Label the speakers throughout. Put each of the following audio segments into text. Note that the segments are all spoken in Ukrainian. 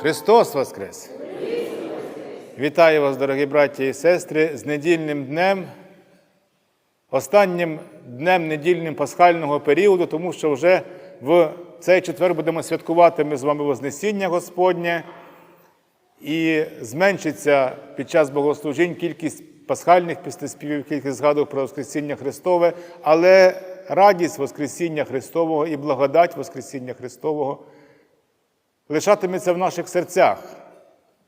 Speaker 1: Христос Воскрес! Вітаю вас, дорогі браті і сестри, з недільним днем, останнім днем недільним пасхального періоду, тому що вже в цей четвер будемо святкувати ми з вами Вознесіння Господнє, і зменшиться під час богослужінь кількість пасхальних піснеспівів, кількість згадок про Воскресіння Христове, але радість Воскресіння Христового і благодать Воскресіння Христового лишатиметься в наших серцях,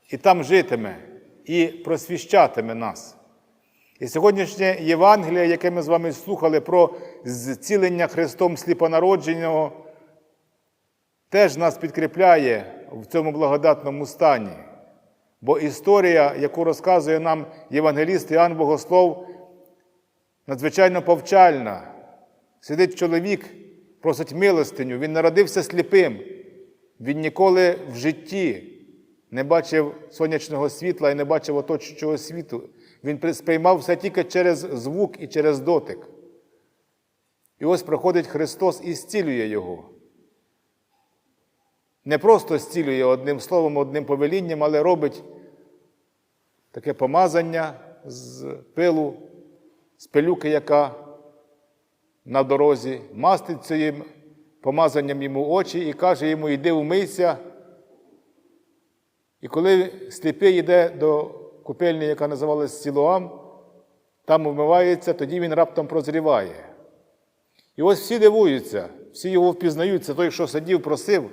Speaker 1: і там житиме, і просвіщатиме нас. І сьогоднішнє Євангеліє, яке ми з вами слухали про зцілення Христом сліпонародженого, теж нас підкріпляє в цьому благодатному стані. Бо історія, яку розказує нам євангеліст Іоанн Богослов, надзвичайно повчальна. Сидить чоловік, просить милостиню, він народився сліпим. Він ніколи в житті не бачив сонячного світла і не бачив оточуючого світу. Він сприймав все тільки через звук і через дотик. І ось проходить Христос і зцілює його. Не просто зцілює одним словом, одним повелінням, але робить таке помазання з пилу, з пилюки, яка на дорозі, мастить цим помазанням йому очі і каже йому, йди вмийся. І коли сліпий йде до купельні, яка називалась Сілоам, там вмивається, тоді він раптом прозріває. І ось всі дивуються, всі його впізнають. Це той, що сидів, просив.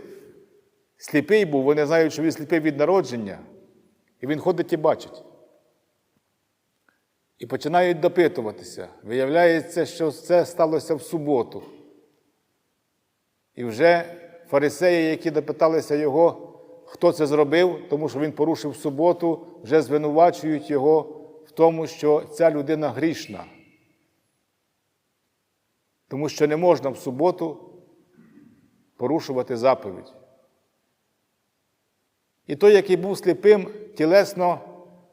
Speaker 1: Сліпий був, вони знають, що він сліпий від народження, і він ходить і бачить. І починають допитуватися. Виявляється, що це сталося в суботу. І вже фарисеї, які допиталися його, хто це зробив, тому що він порушив суботу, вже звинувачують його в тому, що ця людина грішна. Тому що не можна в суботу порушувати заповідь. І той, який був сліпим, тілесно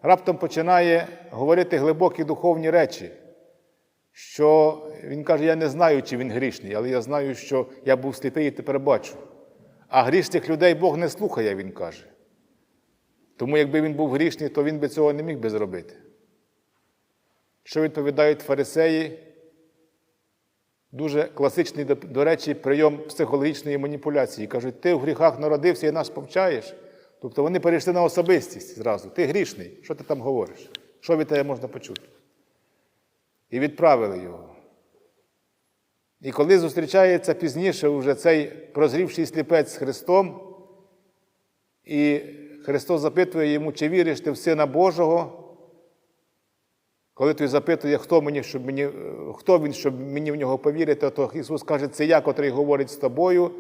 Speaker 1: раптом починає говорити глибокі духовні речі, що він каже, я не знаю, чи він грішний, але я знаю, що я був сліпий і тепер бачу. А грішних людей Бог не слухає, він каже. Тому якби він був грішний, то він би цього не міг би зробити. Що відповідають фарисеї? Дуже класичний, до речі, прийом психологічної маніпуляції. Кажуть, ти в гріхах народився і нас повчаєш. Тобто вони перейшли на особистість зразу. Ти грішний, що ти там говориш? Що від тебе можна почути? І відправили його. І коли зустрічається пізніше вже цей прозрівший сліпець з Христом, і Христос запитує йому, чи віриш ти в Сина Божого, коли той запитує, хто мені, щоб мені, хто він, щоб мені в нього повірити, то Ісус каже, це я, котрий говорить з тобою,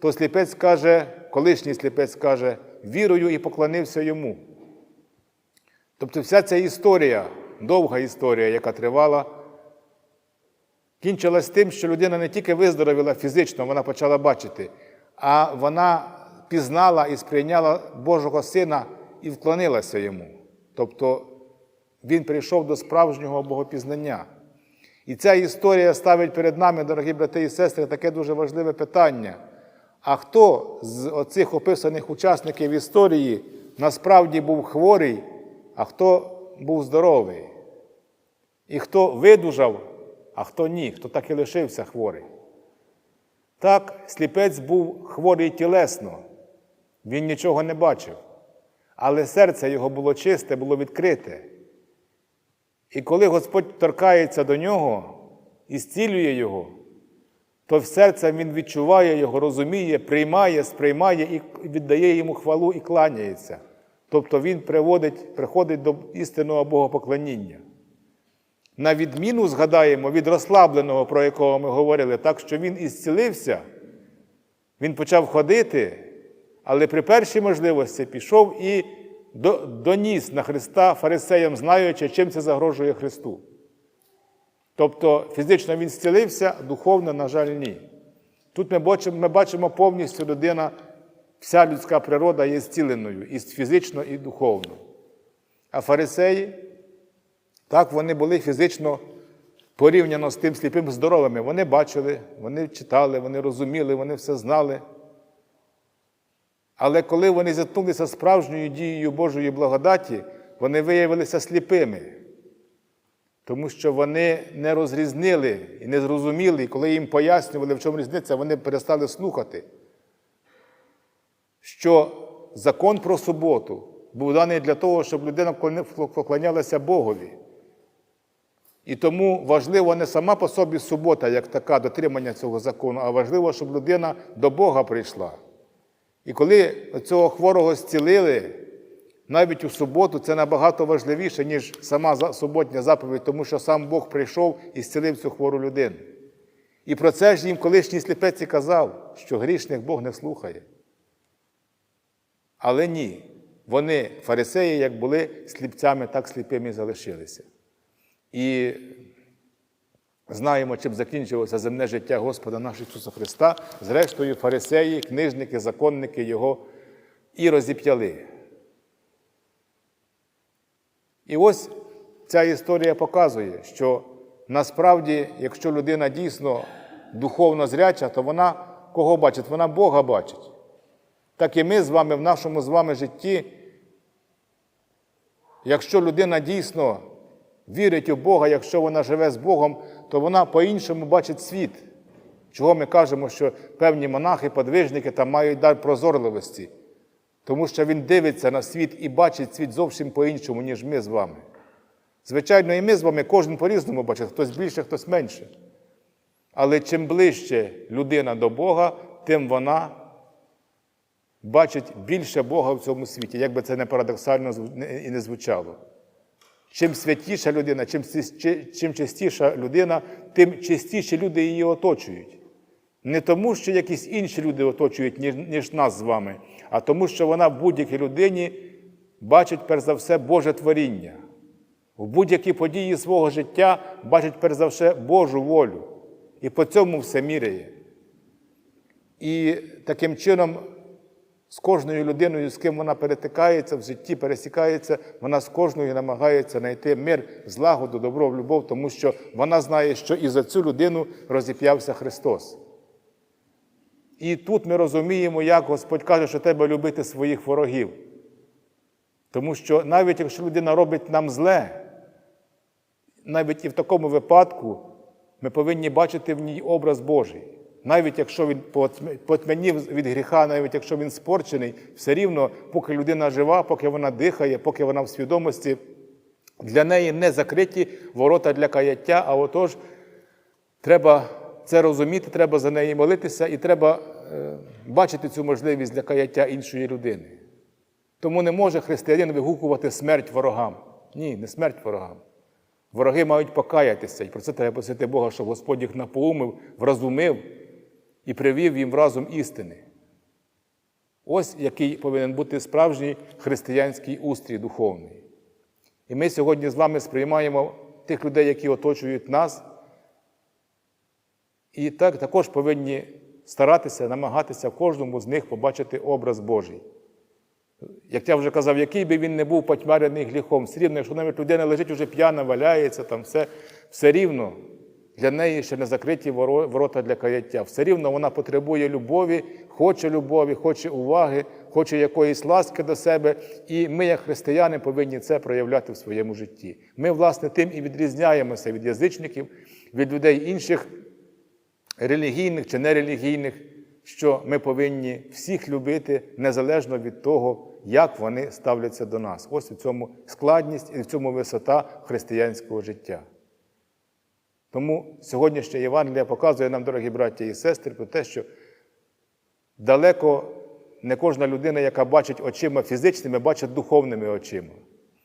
Speaker 1: то сліпець каже, колишній сліпець каже, вірою і поклонився йому. Тобто вся ця історія, довга історія, яка тривала, кінчилась тим, що людина не тільки виздоровіла фізично, вона почала бачити, а вона пізнала і сприйняла Божого Сина і вклонилася йому. Тобто він прийшов до справжнього богопізнання. І ця історія ставить перед нами, дорогі брати і сестри, таке дуже важливе питання. А хто з оцих описаних учасників історії насправді був хворий, а хто був здоровий? І хто видужав, а хто ні, хто так і лишився хворий? Так, сліпець був хворий тілесно, він нічого не бачив, але серце його було чисте, було відкрите. І коли Господь торкається до нього і зцілює його, то в серце він відчуває його, розуміє, приймає, сприймає і віддає йому хвалу і кланяється. Тобто він приводить, приходить до істинного богопоклоніння. На відміну, згадаємо, від розслабленого, про якого ми говорили, так що він ісцілився, він почав ходити, але при першій можливості пішов і доніс на Христа фарисеям, знаючи, чим це загрожує Христу. Тобто фізично він зцілився, духовно, на жаль, ні. Тут ми бачимо, ми бачимо повністю людина, вся людська природа є зціленою і фізично, і духовно. А фарисеї, так, вони були фізично порівняно з тим сліпим здоровими. Вони бачили, вони читали, вони розуміли, вони все знали. Але коли вони зіткнулися справжньою дією Божої благодаті, вони виявилися сліпими, тому що вони не розрізнили і не зрозуміли, і коли їм пояснювали, в чому різниця, вони перестали слухати, що закон про суботу був даний для того, щоб людина поклонялася Богові. І тому важливо не сама по собі субота, як така дотримання цього закону, а важливо, щоб людина до Бога прийшла. І коли цього хворого зцілили, навіть у суботу це набагато важливіше, ніж сама суботня заповідь, тому що сам Бог прийшов і зцілив цю хвору людину. І про це ж їм колишній сліпець і казав, що грішних Бог не слухає. Але ні, вони, фарисеї, як були сліпцями, так сліпими і залишилися. І знаємо, чим закінчилося земне життя Господа нашого Ісуса Христа. Зрештою, фарисеї, книжники, законники Його і розіп'яли. І ось ця історія показує, що насправді, якщо людина дійсно духовно зряча, то вона кого бачить? Вона Бога бачить. Так і ми з вами в нашому з вами житті, якщо людина дійсно вірить у Бога, якщо вона живе з Богом, то вона по-іншому бачить світ. Чого ми кажемо, що певні монахи, подвижники там мають дар прозорливості, тому що він дивиться на світ і бачить світ зовсім по-іншому, ніж ми з вами. Звичайно, і ми з вами кожен по-різному бачить, хтось більше, хтось менше. Але чим ближче людина до Бога, тим вона бачить більше Бога в цьому світі, як би це не парадоксально і не звучало. Чим святіша людина, чим, чим чистіша людина, тим частіше люди її оточують. Не тому, що якісь інші люди оточують, ніж, нас з вами, а тому, що вона в будь-якій людині бачить перш за все Боже творіння. В будь-які події свого життя бачить перш за все Божу волю. І по цьому все міряє. І таким чином з кожною людиною, з ким вона перетикається в житті, пересікається, вона з кожною намагається знайти мир, злагоду, добро, любов, тому що вона знає, що і за цю людину розіп'явся Христос. І тут ми розуміємо, як Господь каже, що треба любити своїх ворогів. Тому що навіть якщо людина робить нам зле, навіть і в такому випадку ми повинні бачити в ній образ Божий. Навіть якщо він потьм- потьмянів від гріха, навіть якщо він спорчений, все рівно, поки людина жива, поки вона дихає, поки вона в свідомості, для неї не закриті ворота для каяття, а отож треба це розуміти, треба за неї молитися і треба е, бачити цю можливість для каяття іншої людини. Тому не може християнин вигукувати смерть ворогам. Ні, не смерть ворогам. Вороги мають покаятися, і про це треба просити Бога, щоб Господь їх напоумив, вразумив і привів їм в разум істини. Ось який повинен бути справжній християнський устрій духовний. І ми сьогодні з вами сприймаємо тих людей, які оточують нас, і так також повинні старатися, намагатися кожному з них побачити образ Божий. Як я вже казав, який би він не був потьмарений гріхом, все рівно, якщо навіть людина лежить уже п'яна, валяється, там все, все рівно для неї ще не закриті воро- ворота для каяття. Все рівно вона потребує любові, хоче любові, хоче уваги, хоче якоїсь ласки до себе. І ми, як християни, повинні це проявляти в своєму житті. Ми, власне, тим і відрізняємося від язичників, від людей інших релігійних чи нерелігійних, що ми повинні всіх любити незалежно від того, як вони ставляться до нас. Ось у цьому складність і в цьому висота християнського життя. Тому сьогоднішнє Євангелія показує нам, дорогі браті і сестри, про те, що далеко не кожна людина, яка бачить очима фізичними, бачить духовними очима.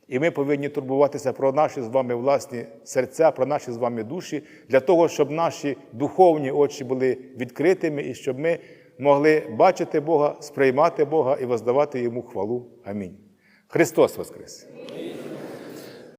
Speaker 1: І ми повинні турбуватися про наші з вами власні серця, про наші з вами душі, для того, щоб наші духовні очі були відкритими і щоб ми могли бачити Бога, сприймати Бога і воздавати Йому хвалу. Амінь. Христос Воскрес!